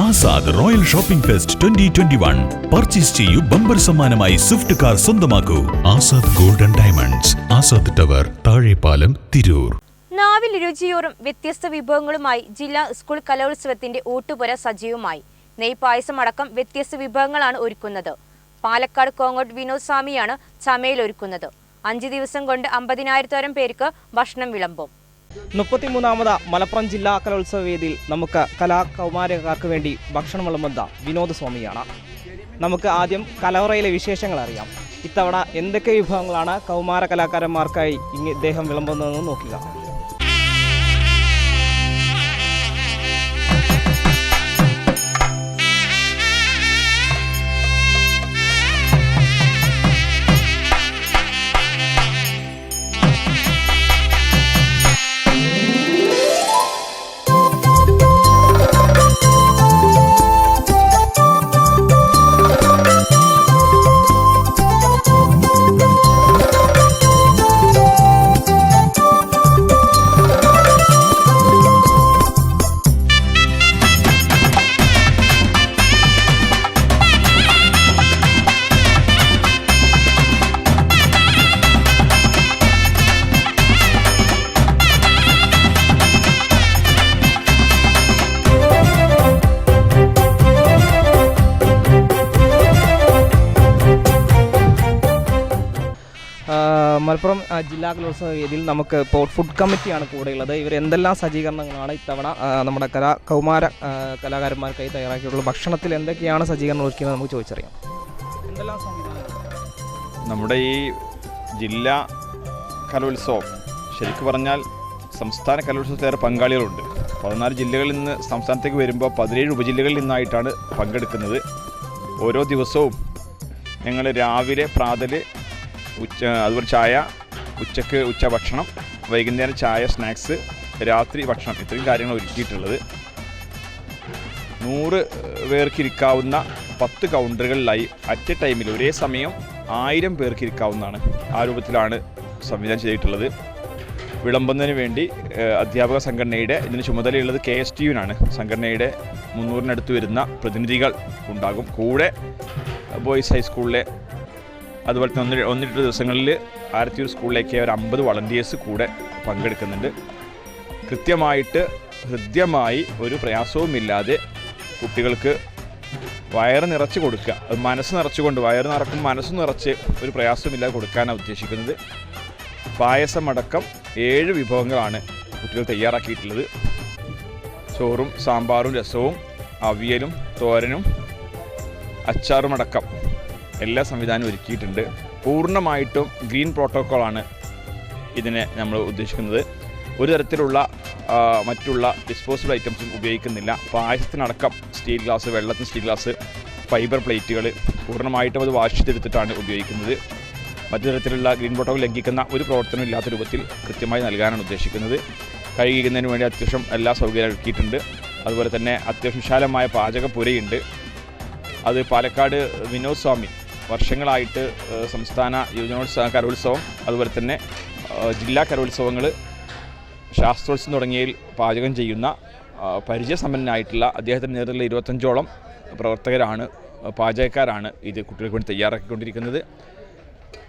Azad royal shopping fest twenty twenty one. Purchase ചെയ്യൂ bumper സമ്മാനമായി Swift car സ്വന്തമാക്കൂ. Azad golden diamonds Azad tower Thazhepalam Tirur. നാവിൽ രുചിയോറും വ്യത്യസ്ത വിഭവങ്ങളുമായി ജില്ലാ സ്കൂൾ കലോത്സവത്തിന്റെ ഊട്ടുപുര സജീവമായി. നെയ് പായസം അടക്കം വ്യത്യസ്ത വിഭവങ്ങളാണ് ഒരുക്കുന്നത്. പാലക്കാട് കോങ്ങോട്ട് വിനോദ് സ്വാമിയാണ് ചമയിൽ ഒരുക്കുന്നത് അഞ്ച് ദിവസം കൊണ്ട് അമ്പതിനായിരത്തോളം പേർക്ക് ഭക്ഷണം വിളമ്പും. മുപ്പത്തിമൂന്നാമത് മലപ്പുറം ജില്ലാ കലോത്സവ വേദിയിൽ നമുക്ക് കലാകൗമാരക്കാർക്ക് വേണ്ടി ഭക്ഷണം വിളമ്പുന്ന വിനോദസ്വാമിയാണ്. നമുക്ക് ആദ്യം കലവറയിലെ വിശേഷങ്ങൾ അറിയാം. ഇത്തവണ എന്തൊക്കെ വിഭവങ്ങളാണ് കൗമാര കലാകാരന്മാർക്കായി ഇദ്ദേഹം വിളമ്പുന്നതെന്ന് നോക്കുക. മലപ്പുറം ജില്ലാ കലോത്സവ വേദിയിൽ നമുക്ക് ഇപ്പോൾ ഫുഡ് കമ്മിറ്റിയാണ് കൂടെയുള്ളത് ഇവർ എന്തെല്ലാം സജ്ജീകരണങ്ങളാണ് ഇത്തവണ നമ്മുടെ കലാ കൗമാര കലാകാരന്മാർക്കായി തയ്യാറാക്കിയിട്ടുള്ള ഭക്ഷണത്തിൽ എന്തൊക്കെയാണ് സജ്ജീകരണം ഒരുക്കിയത് നമുക്ക് ചോദിച്ചറിയാം. എന്തെല്ലാം നമ്മുടെ ഈ ജില്ലാ കലോത്സവം ശരിക്കും പറഞ്ഞാൽ സംസ്ഥാന കലോത്സവത്തിലേറെ പങ്കാളികളുണ്ട്. പതിനാല് ജില്ലകളിൽ നിന്ന് സംസ്ഥാനത്തേക്ക് വരുമ്പോൾ പതിനേഴ് ഉപജില്ലകളിൽ നിന്നായിട്ടാണ് പങ്കെടുക്കുന്നത്. ഓരോ ദിവസവും ഞങ്ങൾ രാവിലെ പ്രാതൽ ഉച്ച അതുപോലെ ചായ ഉച്ചയ്ക്ക് ഉച്ച ഭക്ഷണം വൈകുന്നേരം ചായ സ്നാക്സ് രാത്രി ഭക്ഷണം ഇത്രയും കാര്യങ്ങൾ ഒരുക്കിയിട്ടുള്ളത്. നൂറ് പേർക്ക് ഇരിക്കാവുന്ന പത്ത് കൗണ്ടറുകളിലായി അറ്റ് എ ടൈമിൽ ഒരേ സമയം ആയിരം പേർക്ക് ഇരിക്കാവുന്നതാണ് ആ രൂപത്തിലാണ് സംവിധാനം ചെയ്തിട്ടുള്ളത്. വിളമ്പുന്നതിന് വേണ്ടി അധ്യാപക സംഘടനയുടെ ഇതിന് ചുമതലയുള്ളത് കെ എസ് ടി യുവിനാണ്. സംഘടനയുടെ മുന്നൂറിനടുത്ത് വരുന്ന പ്രതിനിധികൾ ഉണ്ടാകും. കൂടെ ബോയ്സ് ഹൈസ്കൂളിലെ അതുപോലെ തന്നെ ഒന്ന് ഒന്നിട്ട് ദിവസങ്ങളിൽ ആരത്തിയൂർ സ്കൂളിലേക്ക് ഒരു അമ്പത് വളണ്ടിയേഴ്സ് കൂടെ പങ്കെടുക്കുന്നുണ്ട്. കൃത്യമായിട്ട് ഹൃദ്യമായി ഒരു പ്രയാസവുമില്ലാതെ കുട്ടികൾക്ക് വയറ് നിറച്ച് കൊടുക്കുക. അത് മനസ്സ് നിറച്ചുകൊണ്ട് വയറ് നിറക്കും മനസ്സ് നിറച്ച് ഒരു പ്രയാസമില്ലാതെ കൊടുക്കാനാണ് ഉദ്ദേശിക്കുന്നത്. പായസമടക്കം ഏഴ് വിഭവങ്ങളാണ് കുട്ടികൾ തയ്യാറാക്കിയിട്ടുള്ളത്. ചോറും സാമ്പാറും രസവും അവിയലും തോരനും അച്ചാറും അടക്കം എല്ലാ സംവിധാനവും ഒരുക്കിയിട്ടുണ്ട്. പൂർണമായിട്ടും ഗ്രീൻ പ്രോട്ടോക്കോളാണ് ഇതിനെ നമ്മൾ ഉദ്ദേശിക്കുന്നത്. ഒരു തരത്തിലുള്ള മറ്റുള്ള ഡിസ്പോസിബിൾ ഐറ്റംസും ഉപയോഗിക്കുന്നില്ല. പായസത്തിനടക്കം സ്റ്റീൽ ഗ്ലാസ് വെള്ളത്തിന് സ്റ്റീൽ ഗ്ലാസ് ഫൈബർ പ്ലേറ്റുകൾ പൂർണമായിട്ടും അത് വാഷ് ചെയ്തെടുത്തിട്ടാണ് ഉപയോഗിക്കുന്നത്. മറ്റു തരത്തിലുള്ള ഗ്രീൻ പ്രോട്ടോക്കോൾ ലംഘിക്കുന്ന ഒരു പ്രവർത്തനം ഇല്ലാത്ത രൂപത്തിൽ കൃത്യമായി നൽകാനാണ് ഉദ്ദേശിക്കുന്നത്. കഴുകിക്കുന്നതിന് വേണ്ടി അത്യാവശ്യം എല്ലാ സൗകര്യം ഒരുക്കിയിട്ടുണ്ട്. അതുപോലെ തന്നെ അത്യാവശ്യം വിശാലമായ പാചകപ്പുരയുണ്ട്. അത് പാലക്കാട് വിനോദ് സ്വാമി വർഷങ്ങളായിട്ട് സംസ്ഥാന യുവജനോത്സവ കലോത്സവം അതുപോലെ തന്നെ ജില്ലാ കലോത്സവങ്ങൾ ശാസ്ത്രോത്സവം തുടങ്ങിയതിൽ പാചകം ചെയ്യുന്ന പരിചയസമ്പന്നനായിട്ടുള്ള അദ്ദേഹത്തിന്റെ നേതൃത്വത്തിലുള്ള ഇരുപത്തഞ്ചോളം പ്രവർത്തകരാണ് പാചകക്കാരാണ് ഇത് കുട്ടികൾക്ക് വേണ്ടി തയ്യാറാക്കിക്കൊണ്ടിരിക്കുന്നത്.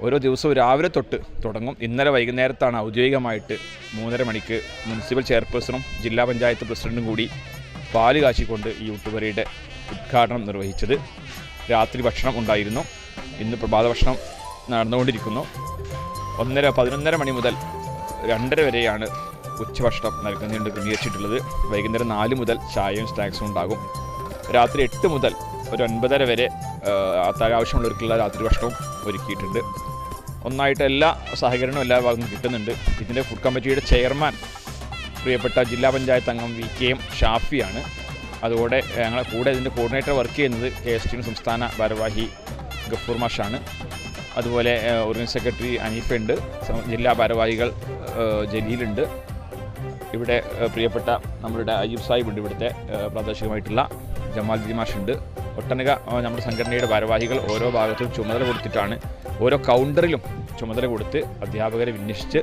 ഓരോ ദിവസവും രാവിലെ തൊട്ട് തുടങ്ങും. ഇന്നലെ വൈകുന്നേരത്താണ് ഔദ്യോഗികമായിട്ട് മൂന്നര മണിക്ക് മുനിസിപ്പൽ ചെയർപേഴ്സണും ജില്ലാ പഞ്ചായത്ത് പ്രസിഡന്റും കൂടി പാൽ കാച്ചിക്കൊണ്ട് ഈ യൂട്യൂബറിയുടെ ഉദ്ഘാടനം നിർവഹിച്ചത്. രാത്രി ഭക്ഷണം ഉണ്ടായിരുന്നു. ഇന്ന് പ്രഭാത ഭക്ഷണം നടന്നുകൊണ്ടിരിക്കുന്നു. ഒന്നര പതിനൊന്നര മണി മുതൽ രണ്ടര വരെയാണ് ഉച്ചഭക്ഷണം നൽകുന്നതിനുണ്ട് ക്രമീകരിച്ചിട്ടുള്ളത് വൈകുന്നേരം നാല് മുതൽ ചായയും സ്നാക്സും ഉണ്ടാകും. രാത്രി എട്ട് മുതൽ ഒരു ഒൻപതര വരെ അത്താഴാവശ്യമുള്ളവർക്കുള്ള രാത്രി ഭക്ഷണവും ഒരുക്കിയിട്ടുണ്ട്. ഒന്നായിട്ട് എല്ലാ സഹകരണവും എല്ലാ ഭാഗത്തും കിട്ടുന്നുണ്ട്. ഇതിന്റെ ഫുഡ് കമ്മിറ്റിയുടെ ചെയർമാൻ പ്രിയപ്പെട്ട ജില്ലാ പഞ്ചായത്ത് അംഗം വി കെ എം ഷാഫിയാണ്. അതുകൂടെ ഞങ്ങളെ കൂടെ ഇതിന്റെ കോർഡിനേറ്റർ വർക്ക് ചെയ്യുന്നത് കെ എസ് ടി സംസ്ഥാന ഭാരവാഹി ഗഫൂർ മാഷാണ്. അതുപോലെ ഓർഗനൈസ് സെക്രട്ടറി അനീഫുണ്ട് ജില്ലാ ഭാരവാഹികൾ ജലീലുണ്ട്. ഇവിടെ പ്രിയപ്പെട്ട നമ്മളുടെ അയ്യൂബ് സാഹിബ് ഉണ്ട് ഇവിടുത്തെ പ്രാദേശികമായിട്ടുള്ള ജമാൽ ദിമാഷുണ്ട് ഒട്ടനക നമ്മുടെ സംഘടനയുടെ ഭാരവാഹികൾ ഓരോ ഭാഗത്തും ചുമതല കൊടുത്തിട്ടാണ് ഓരോ കൗണ്ടറിലും ചുമതല കൊടുത്ത് അധ്യാപകരെ വിന്യസിച്ച്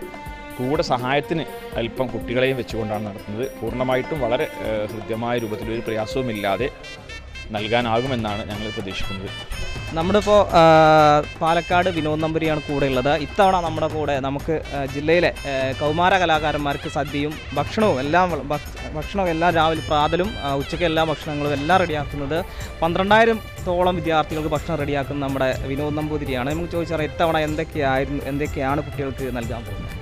കൂടെ സഹായത്തിന് അല്പം കുട്ടികളെയും വെച്ചുകൊണ്ടാണ് നടത്തുന്നത്. പൂർണമായിട്ടും വളരെ ഹൃദ്യമായ രൂപത്തിൽ ഒരു പ്രയാസവുമില്ലാതെ നൽകാനാകുമെന്നാണ് ഞങ്ങൾ പ്രതീക്ഷിക്കുന്നത്. നമ്മുടെ ഇപ്പോൾ പാലക്കാട് വിനോദ് നമ്പൂരിയാണ് കൂടെ ഉള്ളത് ഇത്തവണ നമ്മുടെ കൂടെ നമുക്ക് ജില്ലയിലെ കൗമാര കലാകാരന്മാർക്ക് സദ്യയും ഭക്ഷണവും എല്ലാം ഭക്ഷണവും എല്ലാം രാവിലെ പ്രാതലും ഉച്ചയ്ക്ക് എല്ലാ ഭക്ഷണങ്ങളും എല്ലാം റെഡിയാക്കുന്നത്. പന്ത്രണ്ടായിരം ത്തോളം വിദ്യാർത്ഥികൾക്ക് ഭക്ഷണം റെഡിയാക്കുന്ന നമ്മുടെ വിനോദ് നമ്പൂതിരിയാണ്. നമുക്ക് ചോദിച്ചാൽ ഇത്തവണ എന്തൊക്കെയായിരുന്നു എന്തൊക്കെയാണ് കുട്ടികൾക്ക് നൽകാൻ പോകുന്നത്?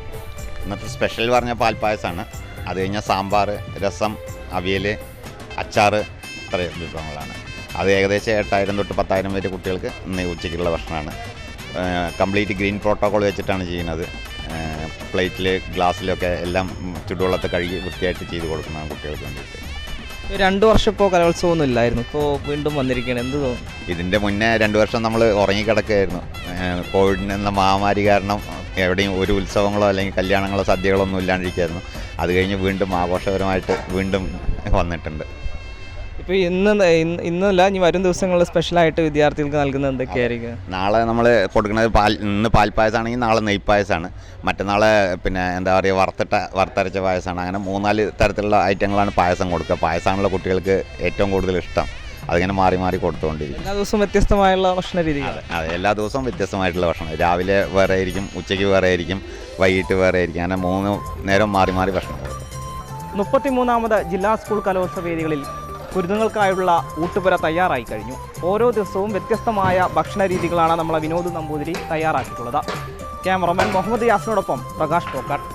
ഇന്നത്തെ സ്പെഷ്യൽ പറഞ്ഞ പാൽപ്പായസമാണ് അത് കഴിഞ്ഞാൽ സാമ്പാർ രസം അവിയൽ അച്ചാർ ഇത്രയും വിഭവങ്ങളാണ്. അത് ഏകദേശം എട്ടായിരം തൊട്ട് പത്തായിരം വരെ കുട്ടികൾക്ക് ഇന്ന് ഉച്ചയ്ക്കുള്ള ഭക്ഷണമാണ്. കംപ്ലീറ്റ് ഗ്രീൻ പ്രോട്ടോകോൾ വെച്ചിട്ടാണ് ചെയ്യുന്നത്. പ്ലേറ്റിൽ ഗ്ലാസ്സിലൊക്കെ എല്ലാം ചുടുവെള്ളത്തെ കഴുകി വൃത്തിയായിട്ട് ചെയ്ത് കൊടുക്കുന്നതാണ് കുട്ടികൾക്ക് വേണ്ടിയിട്ട്. രണ്ട് വർഷം ഇപ്പോൾ കലോത്സവമൊന്നും ഇല്ലായിരുന്നു. ഇപ്പോൾ വീണ്ടും വന്നിരിക്കുകയാണ് എന്ത് തോന്നുന്നു? ഇതിന്റെ മുന്നേ രണ്ട് വർഷം നമ്മൾ ഉറങ്ങിക്കിടക്കുകയായിരുന്നു കോവിഡിന് എന്ന മഹാമാരി കാരണം എവിടെയും ഒരു ഉത്സവങ്ങളോ അല്ലെങ്കിൽ കല്യാണങ്ങളോ സദ്യകളോ ഒന്നും ഇല്ലാണ്ടിരിക്കുകയായിരുന്നു അത് കഴിഞ്ഞ് വീണ്ടും ആഘോഷപരമായിട്ട് വീണ്ടും വന്നിട്ടുണ്ട്. ഇപ്പോൾ ഇന്ന് ഇന്ന് ഇന്നല്ല ഇനി വരും ദിവസങ്ങളിൽ സ്പെഷ്യലായിട്ട് വിദ്യാർത്ഥികൾക്ക് നൽകുന്നത് എന്തൊക്കെയായിരിക്കും? നാളെ നമ്മൾ കൊടുക്കുന്നത് പാൽ ഇന്ന് പാൽ പാൽപ്പായസമാണെങ്കിൽ നാളെ നെയ്പ്പായസമാണ് മറ്റന്നാളെ പിന്നെ എന്താ പറയുക വറുത്തിട്ട വറുത്തരച്ച പായസമാണ് അങ്ങനെ മൂന്നാൽ തരത്തിലുള്ള ഐറ്റങ്ങളാണ് പായസം കൊടുക്കുക. പായസമാണല്ലോ കുട്ടികൾക്ക് ഏറ്റവും കൂടുതൽ ഇഷ്ടം. അതിങ്ങനെ മാറി മാറി കൊടുത്തുകൊണ്ടിരിക്കും. എല്ലാ ദിവസവും വ്യത്യസ്തമായുള്ള ഭക്ഷണ രീതികൾ അതെ അതെ. എല്ലാ ദിവസവും വ്യത്യസ്തമായിട്ടുള്ള ഭക്ഷണം. രാവിലെ വേറെ ആയിരിക്കും ഉച്ചയ്ക്ക് വേറെ ആയിരിക്കും വൈകിട്ട് വേറെ ആയിരിക്കും. അങ്ങനെ മൂന്ന് നേരം മാറി മാറി ഭക്ഷണം കൊടുക്കും. മുപ്പത്തിമൂന്നാമത് ജില്ലാ സ്കൂൾ കലോത്സവ വേദികളിൽ കുരുന്നുകൾക്കായുള്ള ഊട്ടുപുര തയ്യാറായി കഴിഞ്ഞു. ഓരോ ദിവസവും വ്യത്യസ്തമായ ഭക്ഷണ രീതികളാണ് നമ്മളെ വിനോദ് നമ്പൂതിരി തയ്യാറാക്കിയിട്ടുള്ളത്. ക്യാമറമാൻ മുഹമ്മദ് യാസിനോടൊപ്പം പ്രകാശ് പോക്കാട്ട്